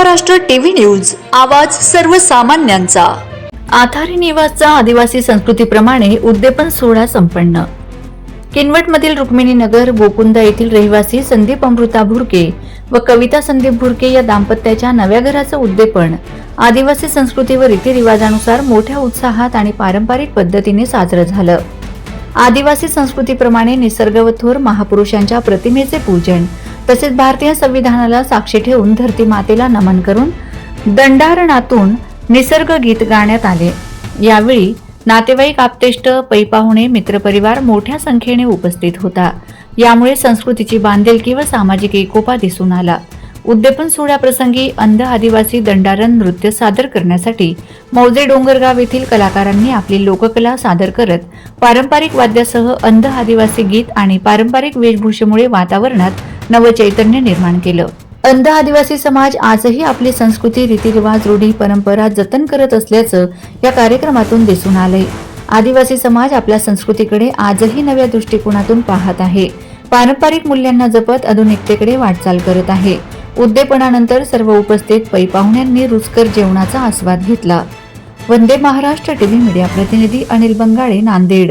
Maharashtra TV news आवाज सर्वसामान्यांचा. आथारी निवासचा आदिवासी संस्कृतीप्रमाणे उद्देपन सोहळा संपन्न. किनवटमधील रुक्मिणी नगर गोकुंदा येथील रहिवासी संदीप अमृता भुरके व कविता संदीप भुरके या दाम्पत्याच्या नव्या घराचं उद्यापन आदिवासी संस्कृती व रीतिरिवाजानुसार मोठ्या उत्साहात आणि पारंपरिक पद्धतीने साजरं झालं. आदिवासी संस्कृतीप्रमाणे निसर्ग व थोर महापुरुषांच्या प्रतिमेचे पूजन तसेच भारतीय संविधानाला साक्षी ठेवून धरती मातेला नमन करून दंडारणातून निसर्ग गीत गाण्यात आले. यावेळी नातेवाईक आपतेष्ट पैपाहुणे मित्रपरिवार मोठ्या संख्येने उपस्थित होता. यामुळे संस्कृतीची बांधिलकी व सामाजिक एकोपा दिसून आला. उद्यापन सोहळ्याप्रसंगी अंध आदिवासी दंडारण नृत्य सादर करण्यासाठी मौजे डोंगरगाव येथील कलाकारांनी आपली लोककला सादर करत पारंपरिक वाद्यासह अंध आदिवासी गीत आणि पारंपरिक वेशभूषेमुळे वातावरणात नवचैतन्य निर्माण केलं. अंध आदिवासी समाज आजही आपली संस्कृती रीतिरिवाज रूढी परंपरा जतन करत असल्याचं या कार्यक्रमातून दिसून आलंय. आदिवासी समाज आपल्या संस्कृतीकडे आजही नव्या दृष्टिकोनातून पाहत आहे. पारंपरिक मूल्यांना जपत आधुनिकतेकडे वाटचाल करत आहे. उद्देपणानंतर सर्व उपस्थित पैपाहुण्यांनी रुचकर जेवणाचा आस्वाद घेतला. वंदे महाराष्ट्र टीव्ही मीडिया प्रतिनिधी अनिल बंगाळे नांदेड.